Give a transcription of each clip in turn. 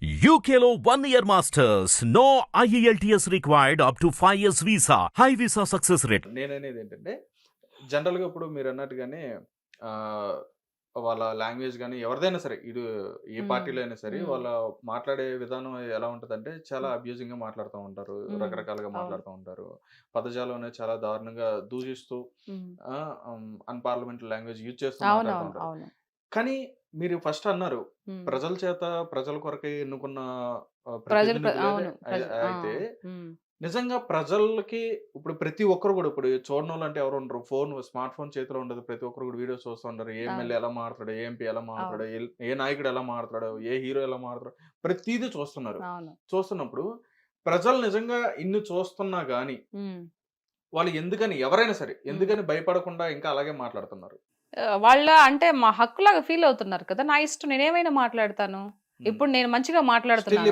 One year masters. No E IELTS required up to 5 years visa. High visa success rate. నేననేది ఏంటంటే జనరల్గా ఇప్పుడు మీరు అన్నట్టుగానే ఆ, వాళ్ళ లాంగ్వేజ్ కానీ ఎవరిదైనా సరే ఇటు ఏ. పార్టీలో అయినా సరే. వాళ్ళ మాట్లాడే విధానం ఎలా ఉంటుందంటే చాలా అబ్యూజింగ్గా మాట్లాడుతూ ఉంటారు. రకరకాలుగా. మాట్లాడుతూ ఉంటారు పదజాలం అనేది చాలా దారుణంగా దూషిస్తూ ఉమ్. అన్పార్లమెంట్ లాంగ్వేజ్ యూజ్ చేస్తూ ఉంటారు అవును కానీ మీరు ఫస్ట్ అన్నారు. ప్రజల చేత ప్రజల కొరకే ఎన్నుకున్న ప్రజలు ప్ర- ప్రతినిధులే అవును. అయి- ప్రజ- ఆ, అయితే ఉమ్. నిజంగా ప్రజలకి ఇప్పుడు ప్రతి ఒక్కరు కూడా ఇప్పుడు వాళ్ళు అంటే ఎవరు ఉండరు. ఫోన్ స్మార్ట్ ఫోన్ చేతిలో ఉండదు. ప్రతి ఒక్కరు కూడా వీడియోస్ చూస్తూ ఉంటారు. ఏ ఎమ్మెల్యే ఎలా మాట్లాడు ఏ ఎంపీ ఎలా మాట్లాడు ఏ- నాయకుడు ఎలా మాట్లాడు ఏ హీరో ఎలా మాట్లాడు ప్రతిదీ చూస్తున్నారు. అవును. చూస్తున్నప్పుడు ప్రజలు నిజంగా ఇన్ని చూస్తున్నా గానీ ఉమ్. వాళ్ళు ఎందుకని ఎవరైనా సరే ఎందుకని భయపడకుండా ఇంకా అలాగే మాట్లాడుతున్నారు. వాళ్ళ అంటే మా హక్కులాగా ఫీల్ అవుతున్నారు కదా. నా ఇష్టం నేనేమైనా మాట్లాడతాను? ఇప్పుడు నేను మంచిగా మాట్లాడుతున్నాను.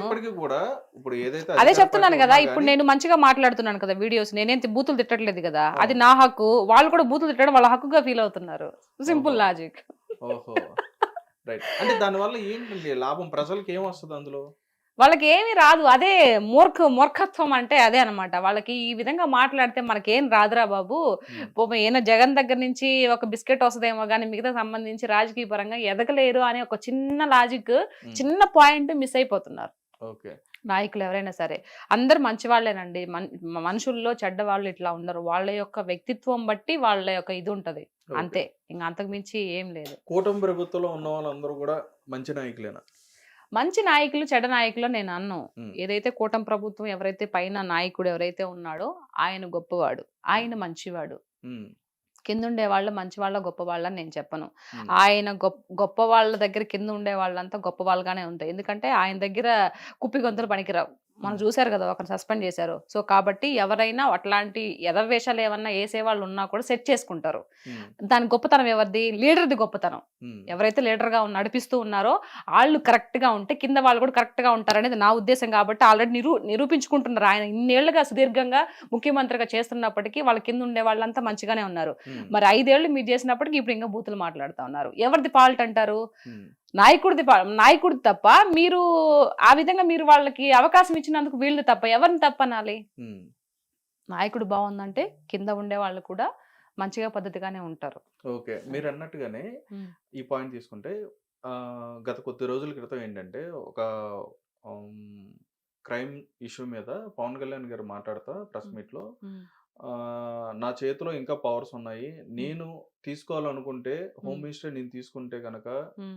అదే చెప్తున్నాను కదా ఇప్పుడు నేను మంచిగా మాట్లాడుతున్నాను కదా వీడియోస్ నేనేం బూతులు తిట్టట్లేదు కదా. అది నా హక్కు. వాళ్ళు కూడా బూతులు తిట్టడం వాళ్ళ హక్కుగా ఫీల్ అవుతున్నారు. సింపుల్. లాజిక్. అంటే దానివల్ల ఏంటండి లాభం? ప్రజలకి ఏం వస్తుంది అందులో? వాళ్ళకి ఏమీ రాదు. అదే మూర్ఖ మూర్ఖత్వం అంటే అదే అన్నమాట. వాళ్ళకి ఈ విధంగా మాట్లాడితే మనకేం రాదురా బాబు. ఈయన జగన్ దగ్గర నుంచి ఒక బిస్కెట్ వస్తుందేమో కానీ మిగతా సంబంధించి రాజకీయ పరంగా ఎదగలేరు అనే ఒక చిన్న లాజిక్. చిన్న పాయింట్ మిస్ అయిపోతున్నారు. నాయకులు ఎవరైనా సరే. అందరు మంచి వాళ్ళేనండి మన్- మనుషుల్లో చెడ్డ వాళ్ళు ఇట్లా ఉండరు. వాళ్ళ యొక్క వ్యక్తిత్వం బట్టి వాళ్ళ యొక్క ఇది ఉంటది. అంతే. ఇంకా అంతకు మించి ఏం లేదు. కూటమి ప్రభుత్వంలో ఉన్న వాళ్ళందరూ కూడా మంచి నాయకులేనా? మంచి నాయకులు చెడ్డ నాయకులు నేను అన్ను. ఏదైతే కూటమి ప్రభుత్వం ఎవరైతే పైన నాయకుడు ఎవరైతే ఉన్నాడో ఆయన గొప్పవాడు. ఆయన మంచివాడు. కింద ఉండే వాళ్ళు మంచి వాళ్ళ గొప్ప వాళ్ళని నేను చెప్పను. ఆయన గొప్ప గొప్ప వాళ్ళ దగ్గర కింద ఉండే వాళ్ళంతా గొప్ప వాళ్ళగానే ఉంటాయి. ఎందుకంటే ఆయన దగ్గర కుప్పి గొంతులు పనికిరావు. మనం. చూసారు కదా ఒకరు సస్పెండ్ చేశారు సో కాబట్టి ఎవరైనా అట్లాంటి ఎదవేషాలు ఏమన్నా వేసే వాళ్ళు ఉన్నా కూడా సెట్ చేసుకుంటారు. దాని గొప్పతనం ఎవరిది లీడర్ది గొప్పతనం. ఎవరైతే లీడర్గా నడిపిస్తూ ఉన్నారో వాళ్ళు కరెక్ట్గా ఉంటే కింద వాళ్ళు కూడా కరెక్ట్గా ఉంటారనేది నా ఉద్దేశం కాబట్టి ఆల్రెడీ నిరూ నిరూపించుకుంటున్నారు ఆయన ఇన్నేళ్ళుగా సుదీర్ఘంగా ముఖ్యమంత్రిగా చేస్తున్నప్పటికీ వాళ్ళ కింద ఉండే వాళ్ళంతా మంచిగానే ఉన్నారు. మరి ఐదేళ్ళు మీరు చేసినప్పటికీ ఇప్పుడు ఇంకా బూతులు మాట్లాడుతూ ఉన్నారు ఎవరిది ఫాల్ట్ అంటారు. నాయకుడిది నాయకుడిది తప్ప మీరు ఆ విధంగా మీరు వాళ్ళకి అవకాశం ఇచ్చినందుకు వీళ్ళది తప్ప ఎవరిని తప్పనాలి. నాయకుడు బాగుందంటే కింద ఉండే వాళ్ళు కూడా మంచిగా పద్ధతిగానే ఉంటారు. ఓకే. మీరు అన్నట్టుగానే. ఈ పాయింట్ తీసుకుంటే గత కొద్ది రోజుల క్రితం ఏంటంటే ఒక క్రైమ్ ఇష్యూ మీద పవన్ కళ్యాణ్ గారు మాట్లాడుతా ప్రెస్ మీట్లో నా చేతిలో ఇంకా పవర్స్ ఉన్నాయి నేను తీసుకోవాలనుకుంటే హోమ్. మినిస్టర్ నేను తీసుకుంటే కనుక.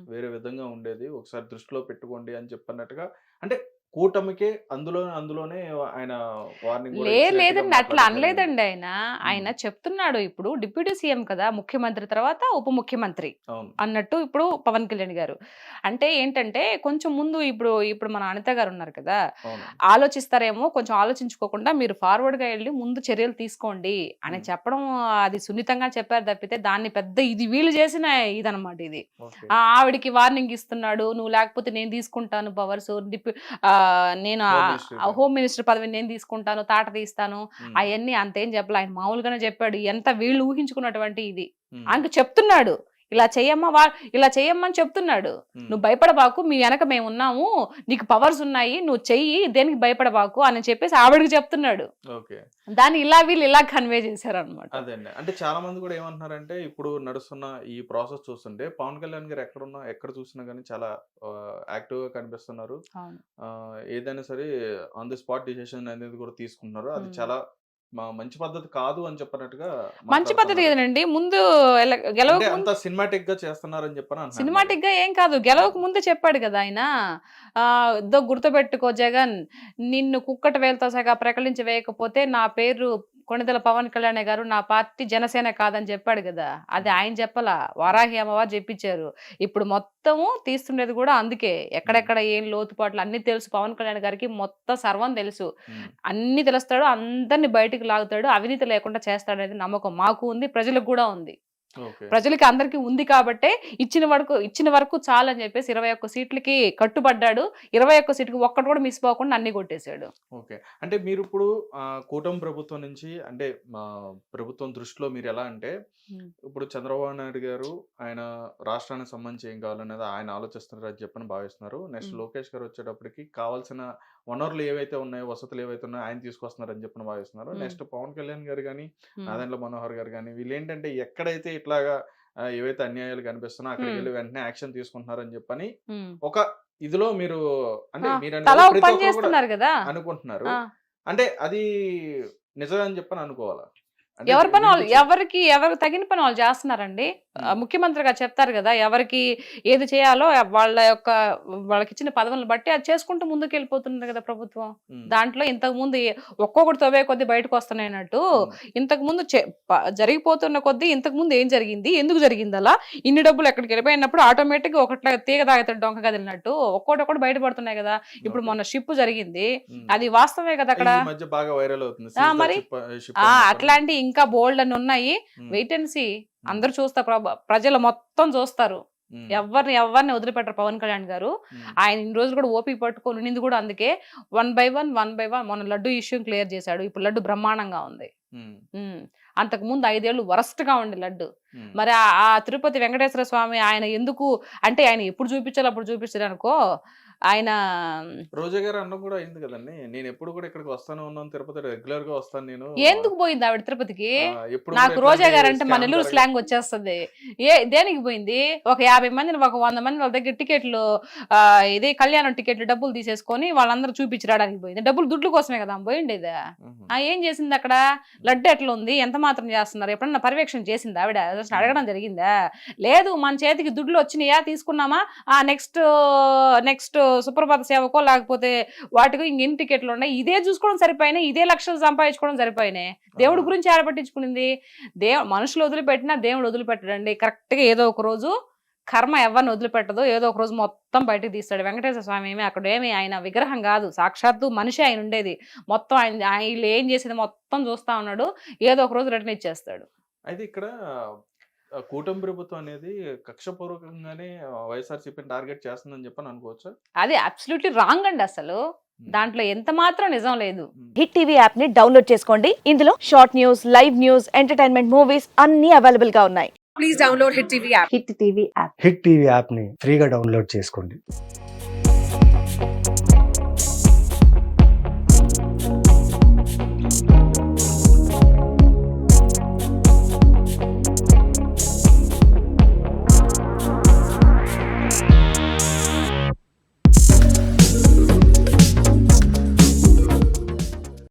వేరే విధంగా ఉండేది ఒకసారి దృష్టిలో పెట్టుకోండి అని చెప్పన్నట్టుగా అంటే కూటమికే అందులో అందులోనే ఆయన వార్నింగ్ లేదండి. అట్లా అనలేదండి ఆయన. ఆయన చెప్తున్నాడు ఇప్పుడు డిప్యూటీ సీఎం కదా ముఖ్యమంత్రి తర్వాత ఉప ముఖ్యమంత్రి అన్నట్టు ఇప్పుడు పవన్ కళ్యాణ్ గారు. అంటే ఏంటంటే కొంచెం ముందు ఇప్పుడు ఇప్పుడు మన అనిత గారు ఉన్నారు కదా ఆలోచిస్తారేమో కొంచెం ఆలోచించుకోకుండా మీరు ఫార్వర్డ్గా వెళ్ళి ముందు చర్యలు తీసుకోండి అని. చెప్పడం అది సున్నితంగా చెప్పారు తప్పితే దాన్ని పెద్ద ఇది వీళ్ళు చేసిన ఇదనమాట ఇది. ఆవిడికి వార్నింగ్ ఇస్తున్నాడు నువ్వు లేకపోతే నేను తీసుకుంటాను పవర్స్ డిప్యూ నేను. హోమ్ మినిస్టర్ పదవిని నేను తీసుకుంటాను తాట తీస్తాను. అవన్నీ అంతేం చెప్పలే ఆయన మామూలుగానే చెప్పాడు ఎంత వీళ్ళు ఊహించుకున్నటువంటి ఇది. ఆయనకు చెప్తున్నాడు ఇలా చెయ్యమ్మా వా ఇలా చెయ్యమ్మని చెప్తున్నాడు. నువ్వు భయపడబాకు మీ వెనక మేము ఉన్నాము నీకు పవర్స్ ఉన్నాయి నువ్వు చెయ్యి దేనికి భయపడబాకు అని చెప్పేసి ఆవిడకి చెప్తున్నాడు. ఓకే. దాన్ని ఇలా వీళ్ళు ఇలా కన్వే చేశారు అనమాట అదే అంటే చాలా మంది కూడా ఏమంటున్నారంటే ఇప్పుడు నడుస్తున్న ఈ ప్రాసెస్ చూస్తుంటే పవన్ కళ్యాణ్ గారు ఎక్కడున్నా ఎక్కడ చూసినా కానీ చాలా యాక్టివ్గా కనిపిస్తున్నారు. ఏదైనా సరే ఆన్ ది స్పాట్ డిసిషన్ అనేది కూడా తీసుకుంటున్నారు. అది. చాలా మా- మంచి పద్ధతి కాదు అని చెప్పినట్టుగా మంచి పద్ధతి. కదండి ముందు గెలవక అంత సినిమాటిక్గా చేస్తున్నారని చెప్పని సినిమాటిక్గా ఏం కాదు. గెలవక ముందే చెప్పాడు కదా ఆయన. ఆ దో గుర్తుపెట్టుకో జగన్. నిన్ను కుక్కట వేలతో సగా ప్రకటించి వేయకపోతే నా పేరు కొణిదెల పవన్ కళ్యాణ్ గారు నా పార్టీ జనసేన కాదని చెప్పాడు కదా అది ఆయన చెప్పలా? వారాహి అమ్మవారు చెప్పించారు ఇప్పుడు మొత్తము తీస్తుండేది కూడా అందుకే. ఎక్కడెక్కడ ఏం లోతుపాట్లు అన్ని తెలుసు. పవన్ కళ్యాణ్ గారికి మొత్తం సర్వం తెలుసు. అన్ని తెలుస్తాడు అందరిని బయటికి లాగుతాడు అవినీతి లేకుండా చేస్తాడు అనేది నమ్మకం మాకు ఉంది ప్రజలకు కూడా ఉంది. ప్రజలకి అందరికీ ఉంది కాబట్టే ఇచ్చిన వరకు ఇచ్చిన వరకు చాలని చెప్పేసి ఇరవై ఒక్క సీట్లకి కట్టుబడ్డాడు. ఇరవై ఒక్క సీట్కి ఒక్కటి కూడా మిస్ పోకుండా అన్ని కొట్టేశాడు. ఓకే. అంటే మీరు ఇప్పుడు ఆ, కూటమి ప్రభుత్వం నుంచి అంటే మా ప్రభుత్వం దృష్టిలో మీరు ఎలా అంటే. ఇప్పుడు చంద్రబాబు నాయుడు గారు ఆయన రాష్ట్రానికి సంబంధించి ఏం కావాలనేది ఆయన ఆలోచిస్తున్నారు అని చెప్పని భావిస్తున్నారు. నెక్స్ట్. లోకేష్ గారు వచ్చేటప్పటికి కావాల్సిన వనరులు ఏవైతే ఉన్నాయో వసతులు ఏవైతే ఉన్నాయో ఆయన తీసుకొస్తున్నారు అని చెప్పని భావిస్తున్నారు. నెక్స్ట్ పవన్ కళ్యాణ్ గారు కానీ. నాదెండ్ల మనోహర్ గారు కానీ వీళ్ళు ఏంటంటే ఎక్కడైతే ఇట్లాగా ఏవైతే అన్యాయాలు కనిపిస్తున్నా అక్కడికి. వెళ్ళి వెంటనే యాక్షన్ తీసుకుంటున్నారని చెప్పని. ఒక ఇదిలో మీరు అంటే మీరు అనుకుంటున్నారు. అంటే అది నిజమని చెప్పని అనుకోవాలా ఎవరి పని వాళ్ళు ఎవరికి ఎవరు తగిన పని వాళ్ళు చేస్తున్నారండి. ముఖ్యమంత్రి గారు చెప్తారు కదా ఎవరికి ఏది చేయాలో వాళ్ళ యొక్క వాళ్ళకి ఇచ్చిన పదవులను బట్టి అది చేసుకుంటూ ముందుకు వెళ్ళిపోతున్నారు కదా ప్రభుత్వం. దాంట్లో ఇంతకు ముందు ఒక్కొక్కటి తవ్వే కొద్ది బయటకు వస్తున్నాయన్నట్టు. ఇంతకు ముందు జరిగిపోతున్న కొద్దీ ఇంతకు ముందు ఏం జరిగింది ఎందుకు జరిగింది అలా? ఇన్ని డబ్బులు ఎక్కడికి వెళ్ళిపోయినప్పుడు ఆటోమేటిక్ ఒకట్లా తీగ తాగుతాడు డొంక కదిలినట్టు. ఒక్కొక్కటి ఒక్కటి బయటపడుతున్నాయి కదా. ఇప్పుడు. మొన్న షిప్ జరిగింది. అది వాస్తవమే కదా అక్కడ. మరి? అట్లాంటి ఇంకా బోల్డ్ అని ఉన్నాయి. వెయిట్ అండ్ సి అందరూ చూస్తారు. ప్రజలు మొత్తం చూస్తారు. ఎవరిని ఎవరిని వదిలిపెట్టరు పవన్ కళ్యాణ్ గారు. ఆయన ఇన్ని రోజులు కూడా ఓపిక పట్టుకొని ఉన్నింది కూడా అందుకే one by one one by one మొన్న లడ్డు ఇష్యూ క్లియర్ చేశాడు. ఇప్పుడు లడ్డు బ్రహ్మాండంగా ఉంది. అంతకు ముందు ఐదేళ్ళు వరస్ట్గా ఉండే లడ్డు. మరి ఆ ఆ తిరుపతి వెంకటేశ్వర స్వామి ఆయన ఎందుకు అంటే ఆయన ఎప్పుడు చూపించాలో అప్పుడు చూపించారు అనుకో ఆయన రోజా గారు అన్నం కూడా అయింది కదండి. నేను ఎప్పుడు కూడా ఇక్కడికి వస్తానే ఉన్నాను. తిరుపతి రెగ్యులర్గా వస్తాను నేను. ఎందుకు పోయింది ఆవిడ తిరుపతికి? నాకు రోజా గారు అంటే మన నెల్లూరు స్లాంగ్ వచ్చేస్తుంది. ఏ దేనికి పోయింది? ఒక యాభై మందిని ఒక వంద మంది వాళ్ళ దగ్గర టికెట్లు ఆ, ఇదే కళ్యాణం టికెట్లు డబ్బులు తీసేసుకొని వాళ్ళందరూ చూపించి రావడానికి పోయింది. డబ్బులు దుడ్లు కోసమే కదా పోయిండేది. ఏం చేసింది అక్కడ? లడ్డు ఎట్లా ఉంది? ఎంత మాత్రం చేస్తున్నారు? ఎప్పుడన్నా పర్యవేక్షణ చేసింది ఆవిడ? అడగడం జరిగిందా? లేదు మన చేతికి దుడ్లు వచ్చినాయా? తీసుకున్నామా? ఆ నెక్స్ట్ నెక్స్ట్ సుప్రభాత సేవకో లేకపోతే వాటికి ఇంకెన్ని టికెట్లు ఉన్నాయి? ఇదే చూసుకోవడం సరిపోయినాయి ఇదే లక్షలు సంపాదించుకోవడం సరిపోయినాయి. దేవుడి గురించి ఆడ పట్టించుకునింది? దేవు మనుషులు వదిలిపెట్టినా దేవుడు వదిలిపెట్టడండి. కరెక్ట్గా ఏదో ఒక రోజు కర్మ ఎవరిని వదిలిపెట్టదు ఏదో ఒక రోజు మొత్తం బయటకు తీస్తాడు వెంకటేశ్వర స్వామి. ఏమి అక్కడ ఏమి ఆయన విగ్రహం కాదు. సాక్షాత్తు మనిషి ఆయన ఉండేది. మొత్తం ఆయన వీళ్ళు ఏం చేసేది మొత్తం చూస్తా ఉన్నాడు. ఏదో ఒక రోజు రిటర్న్ ఇచ్చేస్తాడు. అయితే ఇక్కడ కూటమి ప్రభుత్వం అనేది కక్షపూర్వకంగానే వైఎస్ఆర్సీపీని టార్గెట్ చేస్తుందని చెప్పని అనుకోవచ్చా? అది అబ్సల్యూట్లీ రాంగ్ అండి అసలు. దాంట్లో ఎంత మాత్రం నిజం లేదు. హిట్ టీవీ యాప్ని డౌన్లోడ్ చేసుకోండి. ఇందులో short news live news entertainment movies అన్ని అవైలబుల్గా ఉన్నాయి. please download Hit TV app. Hit TV app. Hit TV యాప్ని ఫ్రీగా డౌన్లోడ్ చేసుకోండి.